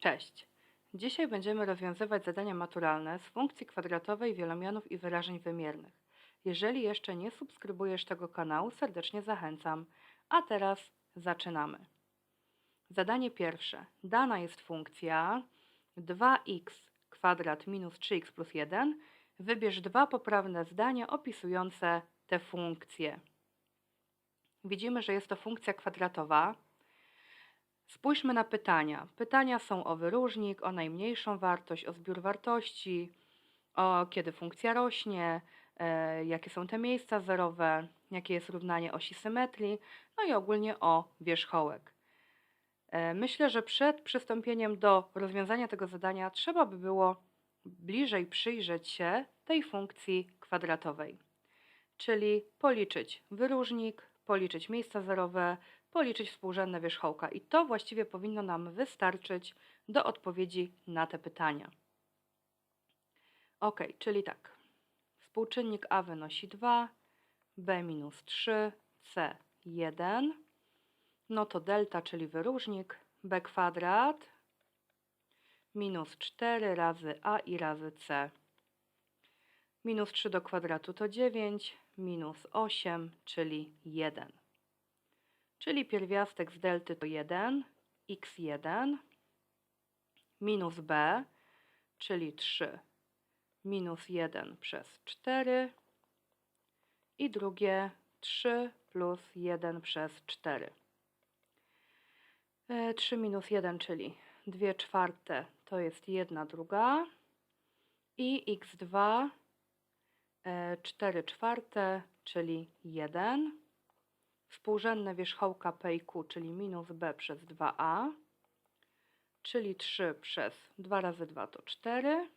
Cześć! Dzisiaj będziemy rozwiązywać zadania maturalne z funkcji kwadratowej, wielomionów i wyrażeń wymiernych. Jeżeli jeszcze nie subskrybujesz tego kanału, serdecznie zachęcam. A teraz zaczynamy. Zadanie pierwsze. Dana jest funkcja 2x kwadrat minus 3x plus 1. Wybierz dwa poprawne zdania opisujące tę funkcję. Widzimy, że jest to funkcja kwadratowa. Spójrzmy na pytania. Pytania są o wyróżnik, o najmniejszą wartość, o zbiór wartości, o kiedy funkcja rośnie, e, jakie są te miejsca zerowe, jakie jest równanie osi symetrii, no i ogólnie o wierzchołek. E, Myślę, że przed przystąpieniem do rozwiązania tego zadania trzeba by było bliżej przyjrzeć się tej funkcji kwadratowej, czyli policzyć wyróżnik, policzyć miejsca zerowe, policzyć współrzędne wierzchołka. I to właściwie powinno nam wystarczyć do odpowiedzi na te pytania. Ok, czyli tak. Współczynnik A wynosi 2, B minus 3, C 1. No to delta, czyli wyróżnik, B kwadrat minus 4 razy A i razy C. Minus 3 do kwadratu to 9, minus 8, czyli 1 czyli pierwiastek z delty to 1, x1 minus b, czyli 3 minus 1 przez 4 i drugie 3 plus 1 przez 4. 3 minus 1, czyli 2 czwarte to jest 1 druga i x2 4 czwarte, czyli 1 współrzędne wierzchołka P i Q, czyli minus B przez 2A, czyli 3 przez 2 razy 2 to 4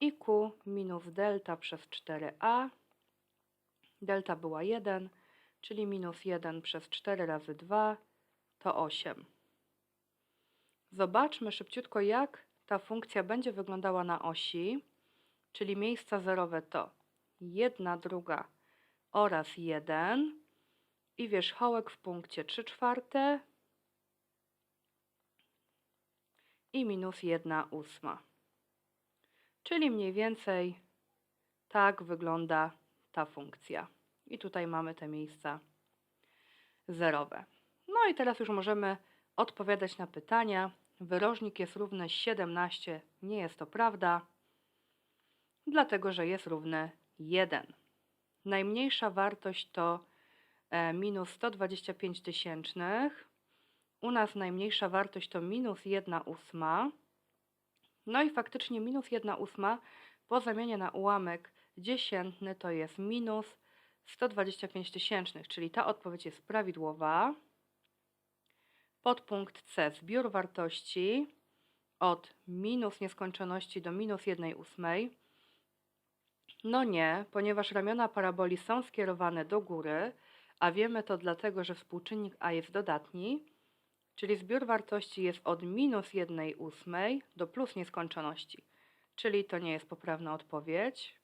i Q minus delta przez 4A. Delta była 1, czyli minus 1 przez 4 razy 2 to 8. Zobaczmy szybciutko, jak ta funkcja będzie wyglądała na osi, czyli miejsca zerowe to 1 druga oraz 1 i wierzchołek w punkcie 3 czwarte i minus 1 ósma. Czyli mniej więcej tak wygląda ta funkcja. I tutaj mamy te miejsca zerowe. No i teraz już możemy odpowiadać na pytania. Wyrożnik jest równy 17. Nie jest to prawda, dlatego że jest równy 1. Najmniejsza wartość to minus 125 tysięcznych. U nas najmniejsza wartość to minus 1 ósma. No i faktycznie minus 1 ósma po zamianie na ułamek dziesiętny to jest minus 125 tysięcznych, czyli ta odpowiedź jest prawidłowa. Podpunkt C. Zbiór wartości od minus nieskończoności do minus 1 ósmej. No nie, ponieważ ramiona paraboli są skierowane do góry, a wiemy to dlatego, że współczynnik A jest dodatni, czyli zbiór wartości jest od minus 1 ósmej do plus nieskończoności, czyli to nie jest poprawna odpowiedź.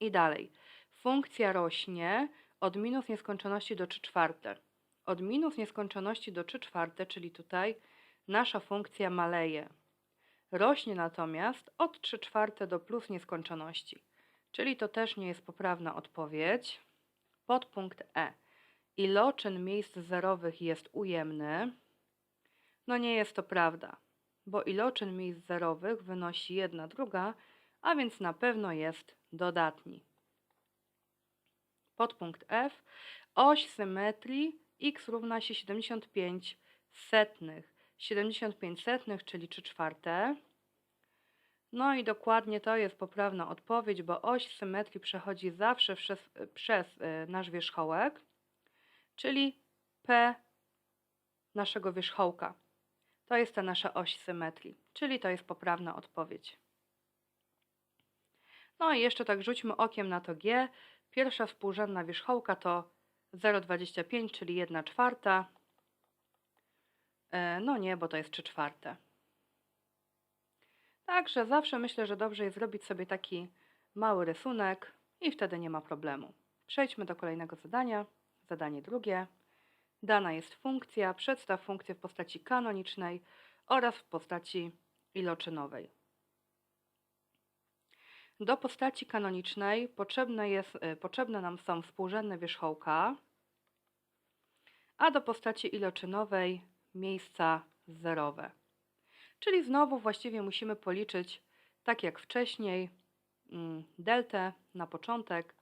I dalej. Funkcja rośnie od minus nieskończoności do 3 czwarte. Od minus nieskończoności do 3 czwarte, czyli tutaj nasza funkcja maleje. Rośnie natomiast od 3 czwarte do plus nieskończoności, czyli to też nie jest poprawna odpowiedź. Podpunkt E. Iloczyn miejsc zerowych jest ujemny. No nie jest to prawda, bo iloczyn miejsc zerowych wynosi 1 druga, a więc na pewno jest dodatni. Podpunkt F. Oś symetrii x równa się 75 setnych. 75 setnych, czyli 3 czwarte. No i dokładnie to jest poprawna odpowiedź, bo oś symetrii przechodzi zawsze przez, przez y, nasz wierzchołek, czyli P naszego wierzchołka. To jest ta nasza oś symetrii, czyli to jest poprawna odpowiedź. No i jeszcze tak rzućmy okiem na to G. Pierwsza współrzędna wierzchołka to 0,25, czyli 1 czwarta. E, No nie, bo to jest 3 czwarte. Także zawsze myślę, że dobrze jest zrobić sobie taki mały rysunek i wtedy nie ma problemu. Przejdźmy do kolejnego zadania. Zadanie drugie. Dana jest funkcja. Przedstaw funkcję w postaci kanonicznej oraz w postaci iloczynowej. Do postaci kanonicznej potrzebne, jest, y, potrzebne nam są współrzędne wierzchołka, a do postaci iloczynowej miejsca zerowe. Czyli znowu właściwie musimy policzyć, tak jak wcześniej, mm, deltę na początek,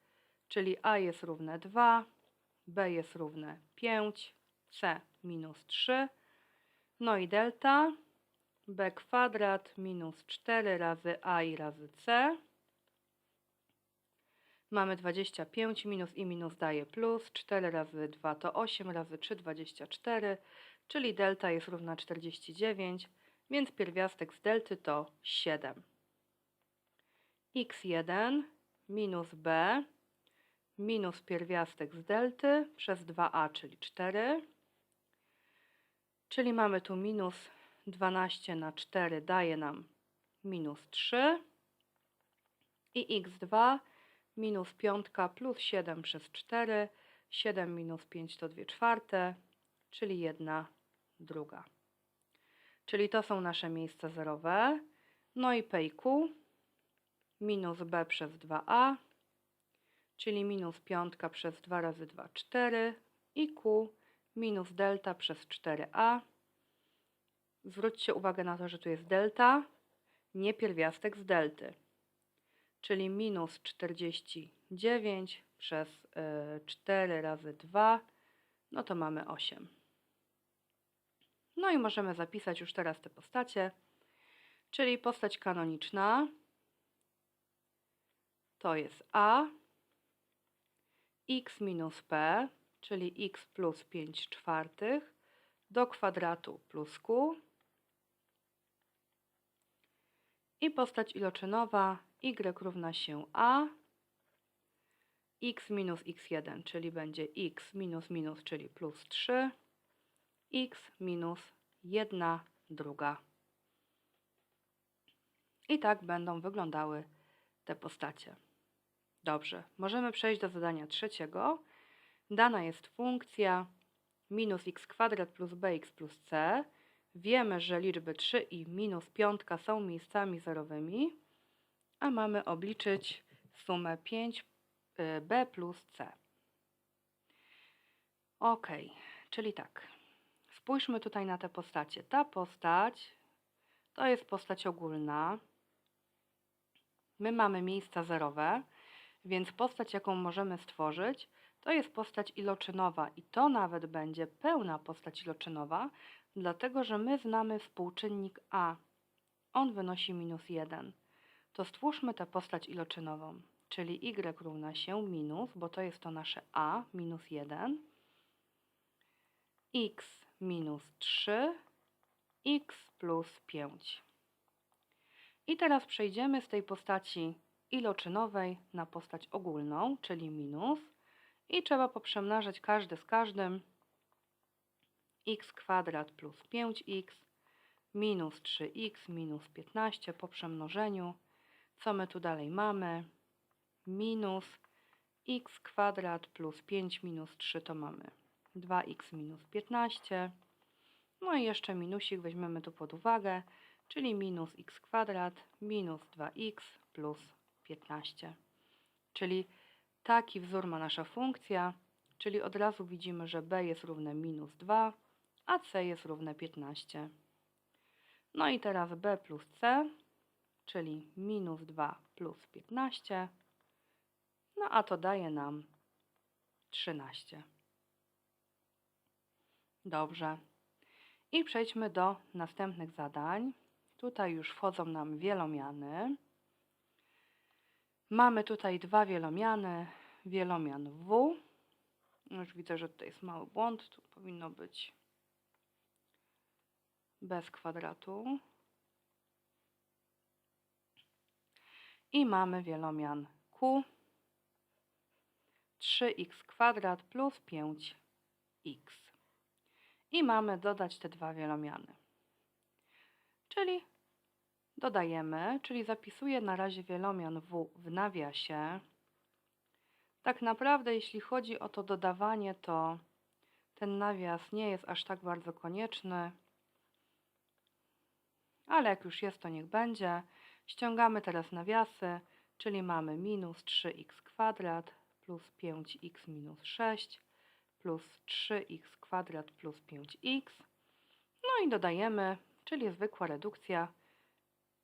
czyli a jest równe 2, b jest równe 5, c minus 3, no i delta b kwadrat minus 4 razy a i razy c. Mamy 25, minus i minus daje plus, 4 razy 2 to 8, razy 3 24, czyli delta jest równa 49, więc pierwiastek z delty to 7. x1 minus b minus pierwiastek z delty przez 2a, czyli 4. Czyli mamy tu minus 12 na 4 daje nam minus 3. I x2 minus 5 plus 7 przez 4. 7 minus 5 to 2 czwarte, czyli 1 druga. Czyli to są nasze miejsca zerowe. No i P i Q minus B przez 2A, czyli minus piątka przez 2 razy 2, 4 i Q minus delta przez 4A. Zwróćcie uwagę na to, że tu jest delta, nie pierwiastek z delty. Czyli minus 49 przez y, 4 razy 2, no to mamy 8. No i możemy zapisać już teraz te postacie, czyli postać kanoniczna. To jest A, x minus p, czyli x plus 5 czwartych do kwadratu plus q. I postać iloczynowa y równa się a x minus x1, czyli będzie x minus minus, czyli plus 3 x minus 1 druga. I tak będą wyglądały te postacie. Dobrze, możemy przejść do zadania trzeciego. Dana jest funkcja minus x kwadrat plus bx plus c. Wiemy, że liczby 3 i minus 5 są miejscami zerowymi, a mamy obliczyć sumę 5b y, plus c. Ok, czyli tak. Spójrzmy tutaj na te postacie. Ta postać to jest postać ogólna. My mamy miejsca zerowe, więc postać, jaką możemy stworzyć, to jest postać iloczynowa i to nawet będzie pełna postać iloczynowa, dlatego że my znamy współczynnik a. On wynosi minus 1. To stwórzmy tę postać iloczynową, czyli y równa się minus, bo to jest to nasze a, minus 1, x minus 3, x plus 5. I teraz przejdziemy z tej postaci iloczynowej na postać ogólną, czyli minus i trzeba poprzemnażać każdy z każdym x kwadrat plus 5x minus 3x minus 15 po przemnożeniu. Co my tu dalej mamy? Minus x kwadrat plus 5 minus 3 to mamy 2x minus 15. No i jeszcze minusik weźmiemy tu pod uwagę, czyli minus x kwadrat minus 2x plus 15. Czyli taki wzór ma nasza funkcja, czyli od razu widzimy, że b jest równe minus 2, a c jest równe 15. No i teraz b plus c, czyli minus 2 plus 15, no a to daje nam 13. Dobrze. I przejdźmy do następnych zadań. Tutaj już wchodzą nam wielomiany. Mamy tutaj dwa wielomiany, wielomian W. Już widzę, że tutaj jest mały błąd, tu powinno być bez kwadratu. I mamy wielomian Q 3x kwadrat plus 5x. I mamy dodać te dwa wielomiany. Czyli dodajemy, czyli zapisuję na razie wielomian w w nawiasie. Tak naprawdę, jeśli chodzi o to dodawanie, to ten nawias nie jest aż tak bardzo konieczny. ale jak już jest, to niech będzie. Ściągamy teraz nawiasy, czyli mamy minus 3x kwadrat plus 5x minus 6 plus 3x kwadrat plus 5x. No i dodajemy, czyli zwykła redukcja.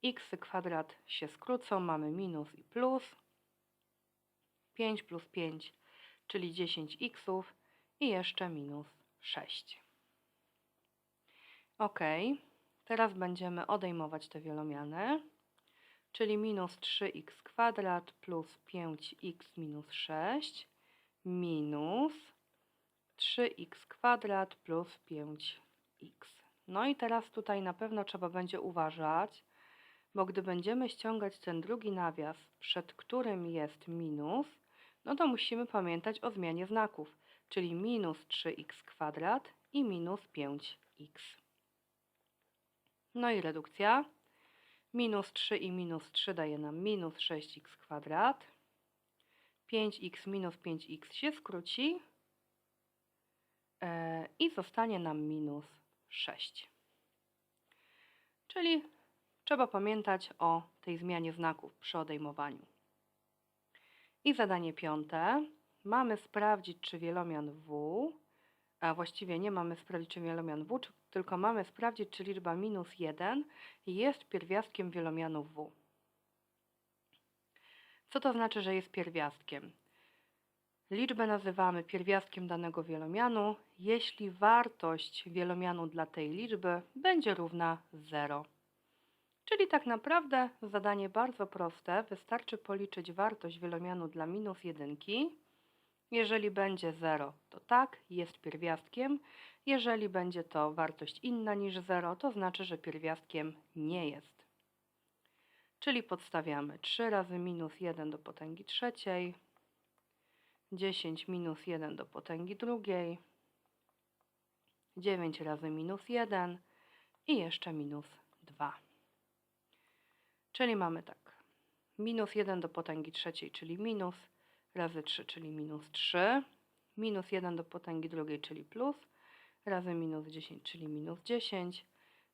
x kwadrat się skrócą, mamy minus i plus. 5 plus 5, czyli 10x i jeszcze minus 6. Ok, teraz będziemy odejmować te wielomiany, czyli minus 3x kwadrat plus 5x minus 6 minus 3x kwadrat plus 5x. No i teraz tutaj na pewno trzeba będzie uważać, bo gdy będziemy ściągać ten drugi nawias, przed którym jest minus, no to musimy pamiętać o zmianie znaków, czyli minus 3x kwadrat i minus 5x. No i redukcja. Minus 3 i minus 3 daje nam minus 6x kwadrat. 5x minus 5x się skróci i zostanie nam minus 6. Czyli trzeba pamiętać o tej zmianie znaków przy odejmowaniu. I zadanie piąte. Mamy sprawdzić, czy wielomian w, a właściwie nie mamy sprawdzić, czy wielomian w, tylko mamy sprawdzić, czy liczba minus 1 jest pierwiastkiem wielomianu w. Co to znaczy, że jest pierwiastkiem? Liczbę nazywamy pierwiastkiem danego wielomianu, jeśli wartość wielomianu dla tej liczby będzie równa 0. Czyli tak naprawdę zadanie bardzo proste. Wystarczy policzyć wartość wielomianu dla minus jedynki. Jeżeli będzie 0, to tak, jest pierwiastkiem. Jeżeli będzie to wartość inna niż 0, to znaczy, że pierwiastkiem nie jest. Czyli podstawiamy 3 razy minus 1 do potęgi trzeciej, 10 minus 1 do potęgi drugiej, 9 razy minus 1 i jeszcze minus 2. Czyli mamy tak. Minus 1 do potęgi trzeciej, czyli minus, razy 3, czyli minus 3. Minus 1 do potęgi drugiej, czyli plus, razy minus 10, czyli minus 10.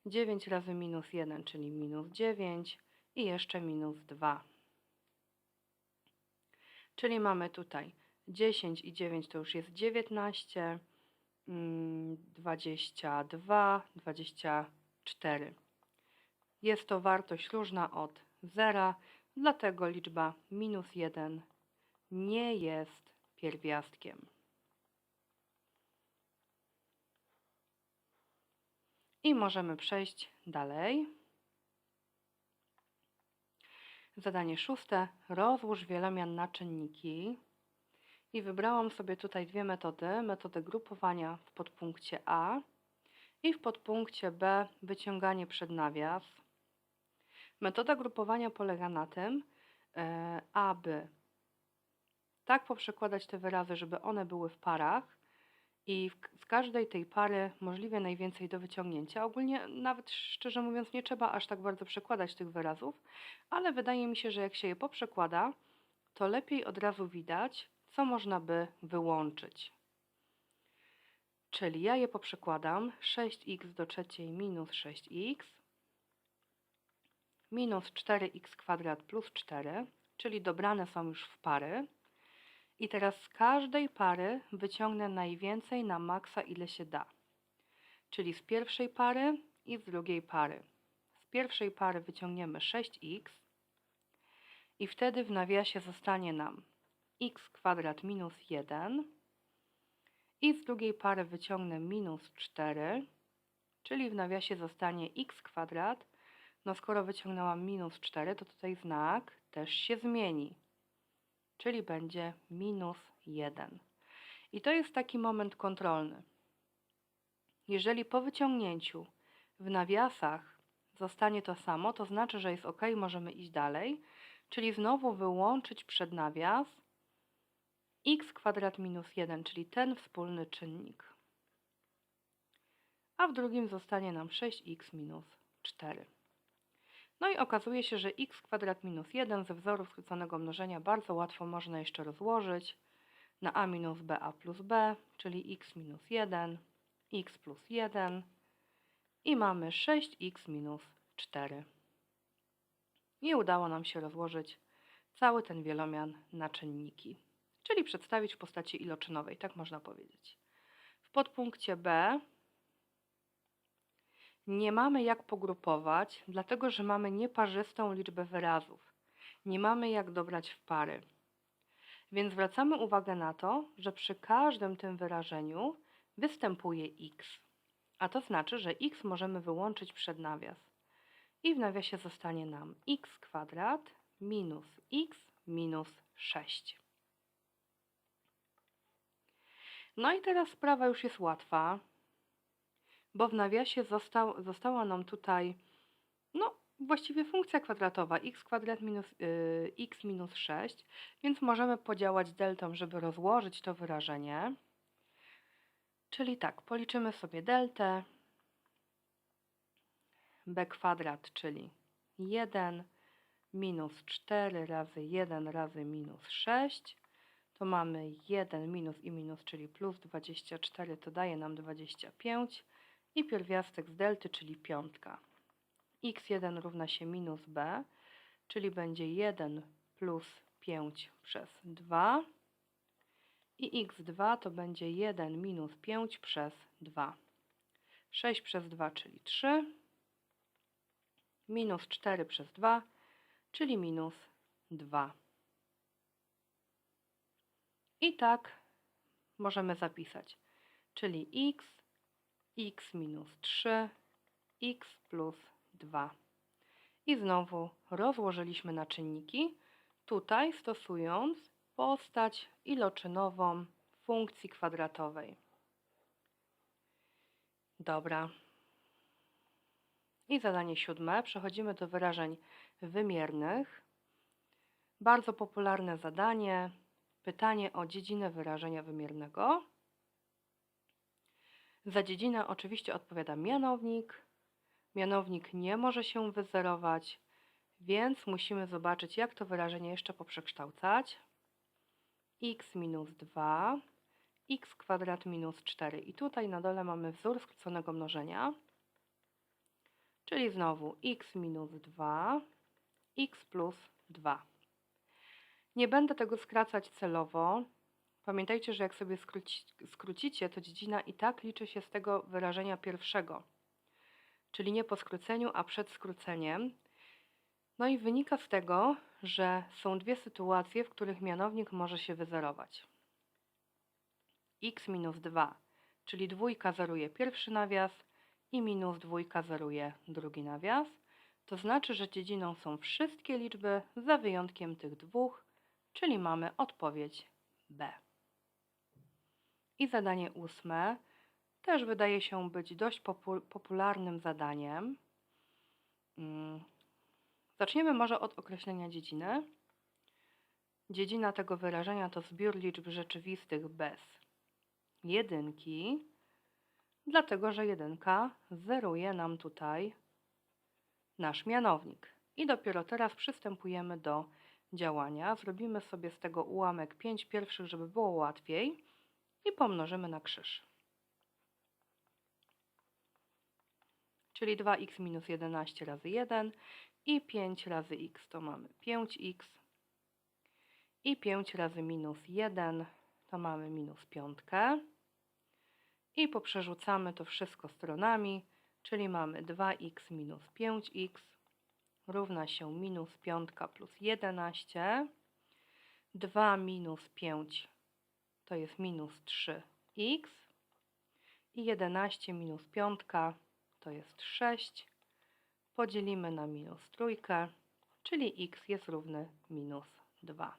9 razy minus 1, czyli minus 9 i jeszcze minus 2. Czyli mamy tutaj 10 i 9 to już jest 19, mm, 22, 24. Jest to wartość różna od zera, dlatego liczba minus 1 nie jest pierwiastkiem. I możemy przejść dalej. Zadanie szóste. Rozłóż wielomian na czynniki. I wybrałam sobie tutaj dwie metody. Metodę grupowania w podpunkcie A i w podpunkcie B wyciąganie przed nawias. Metoda grupowania polega na tym, e, aby tak poprzekładać te wyrazy, żeby one były w parach i z każdej tej pary możliwie najwięcej do wyciągnięcia. Ogólnie nawet szczerze mówiąc nie trzeba aż tak bardzo przekładać tych wyrazów, ale wydaje mi się, że jak się je poprzekłada, to lepiej od razu widać, co można by wyłączyć. Czyli ja je poprzekładam 6x do trzeciej minus 6x minus 4x kwadrat plus 4, czyli dobrane są już w pary. I teraz z każdej pary wyciągnę najwięcej na maksa, ile się da. Czyli z pierwszej pary i z drugiej pary. Z pierwszej pary wyciągniemy 6x i wtedy w nawiasie zostanie nam x kwadrat minus 1 i z drugiej pary wyciągnę minus 4, czyli w nawiasie zostanie x kwadrat no skoro wyciągnęłam minus 4, to tutaj znak też się zmieni, czyli będzie minus 1. I to jest taki moment kontrolny. Jeżeli po wyciągnięciu w nawiasach zostanie to samo, to znaczy, że jest ok, możemy iść dalej, czyli znowu wyłączyć przed nawias x kwadrat minus 1, czyli ten wspólny czynnik. A w drugim zostanie nam 6x minus 4. No i okazuje się, że x kwadrat minus 1 ze wzoru skróconego mnożenia bardzo łatwo można jeszcze rozłożyć na a minus b a plus b, czyli x minus 1, x plus 1 i mamy 6x minus 4. I udało nam się rozłożyć cały ten wielomian na czynniki, czyli przedstawić w postaci iloczynowej, tak można powiedzieć. W podpunkcie B nie mamy jak pogrupować, dlatego że mamy nieparzystą liczbę wyrazów. Nie mamy jak dobrać w pary. Więc zwracamy uwagę na to, że przy każdym tym wyrażeniu występuje x, a to znaczy, że x możemy wyłączyć przed nawias. I w nawiasie zostanie nam x kwadrat minus x minus 6. No i teraz sprawa już jest łatwa, bo w nawiasie został, została nam tutaj, no właściwie funkcja kwadratowa x kwadrat minus y, x minus 6, więc możemy podziałać deltą, żeby rozłożyć to wyrażenie. Czyli tak, policzymy sobie deltę b kwadrat, czyli 1 minus 4 razy 1 razy minus 6, to mamy 1 minus i minus, czyli plus 24, to daje nam 25 i pierwiastek z delty, czyli piątka. x1 równa się minus b, czyli będzie 1 plus 5 przez 2 i x2 to będzie 1 minus 5 przez 2. 6 przez 2, czyli 3, minus 4 przez 2, czyli minus 2. I tak możemy zapisać, czyli x, x minus 3, x plus 2. I znowu rozłożyliśmy na czynniki, tutaj stosując postać iloczynową funkcji kwadratowej. Dobra. I zadanie siódme. Przechodzimy do wyrażeń wymiernych. Bardzo popularne zadanie. Pytanie o dziedzinę wyrażenia wymiernego. Za dziedzinę oczywiście odpowiada mianownik. Mianownik nie może się wyzerować, więc musimy zobaczyć, jak to wyrażenie jeszcze poprzekształcać. x minus 2, x kwadrat minus 4. I tutaj na dole mamy wzór skróconego mnożenia, czyli znowu x minus 2, x plus 2. Nie będę tego skracać celowo. Pamiętajcie, że jak sobie skróci, skrócicie, to dziedzina i tak liczy się z tego wyrażenia pierwszego, czyli nie po skróceniu, a przed skróceniem. No i wynika z tego, że są dwie sytuacje, w których mianownik może się wyzerować. x minus 2, czyli dwójka zeruje pierwszy nawias i minus dwójka zeruje drugi nawias. To znaczy, że dziedziną są wszystkie liczby za wyjątkiem tych dwóch, czyli mamy odpowiedź B. I zadanie ósme też wydaje się być dość popu popularnym zadaniem. Hmm. Zaczniemy może od określenia dziedziny. Dziedzina tego wyrażenia to zbiór liczb rzeczywistych bez jedynki, dlatego że jedynka zeruje nam tutaj nasz mianownik. I dopiero teraz przystępujemy do działania. Zrobimy sobie z tego ułamek 5 pierwszych, żeby było łatwiej i pomnożymy na krzyż. Czyli 2x minus 11 razy 1 i 5 razy x to mamy 5x i 5 razy minus 1 to mamy minus 5 i poprzerzucamy to wszystko stronami, czyli mamy 2x minus 5x równa się minus 5 plus 11. 2 minus 5 to jest minus 3x i 11 minus 5 to jest 6. Podzielimy na minus trójkę, czyli x jest równy minus 2.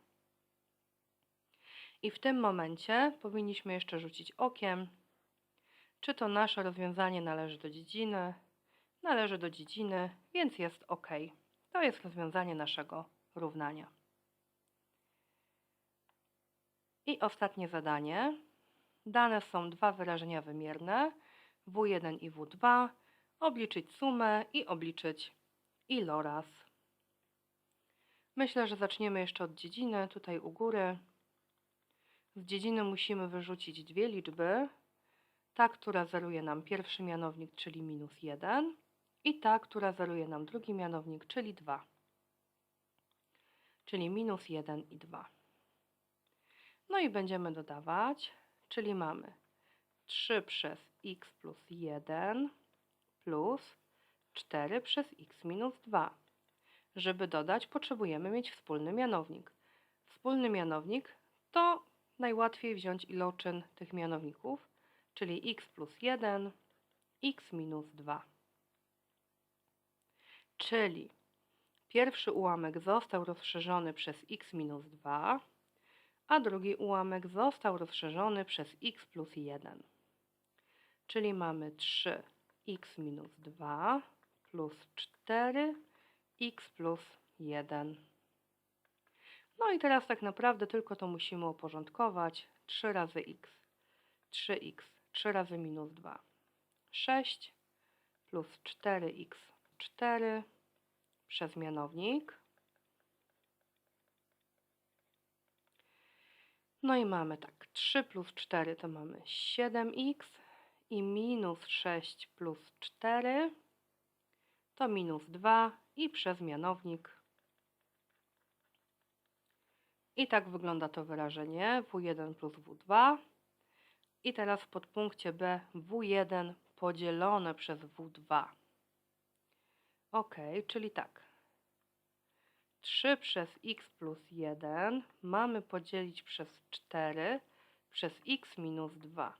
I w tym momencie powinniśmy jeszcze rzucić okiem, czy to nasze rozwiązanie należy do dziedziny. Należy do dziedziny, więc jest ok. To jest rozwiązanie naszego równania. I ostatnie zadanie. Dane są dwa wyrażenia wymierne, W1 i W2. Obliczyć sumę i obliczyć iloraz. Myślę, że zaczniemy jeszcze od dziedziny, tutaj u góry. Z dziedziny musimy wyrzucić dwie liczby. Ta, która zeruje nam pierwszy mianownik, czyli minus 1 i ta, która zeruje nam drugi mianownik, czyli 2. Czyli minus 1 i 2. No i będziemy dodawać, czyli mamy 3 przez x plus 1 plus 4 przez x minus 2. Żeby dodać, potrzebujemy mieć wspólny mianownik. Wspólny mianownik to najłatwiej wziąć iloczyn tych mianowników, czyli x plus 1, x minus 2. Czyli pierwszy ułamek został rozszerzony przez x minus 2, a drugi ułamek został rozszerzony przez x plus 1. Czyli mamy 3x minus 2 plus 4x plus 1. No i teraz tak naprawdę tylko to musimy uporządkować. 3 razy x, 3x, 3 razy minus 2, 6 plus 4x, 4 przez mianownik. No i mamy tak, 3 plus 4 to mamy 7x i minus 6 plus 4 to minus 2 i przez mianownik. I tak wygląda to wyrażenie W1 plus W2. I teraz w podpunkcie B W1 podzielone przez W2. Ok, czyli tak. 3 przez x plus 1 mamy podzielić przez 4 przez x minus 2.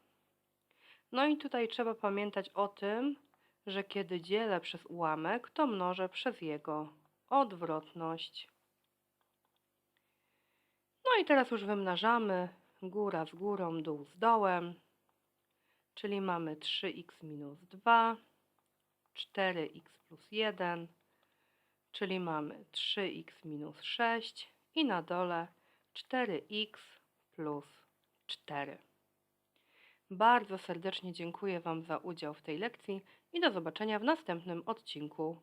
No i tutaj trzeba pamiętać o tym, że kiedy dzielę przez ułamek, to mnożę przez jego odwrotność. No i teraz już wymnażamy góra z górą, dół z dołem, czyli mamy 3x minus 2, 4x plus 1, czyli mamy 3x minus 6 i na dole 4x plus 4. Bardzo serdecznie dziękuję Wam za udział w tej lekcji i do zobaczenia w następnym odcinku.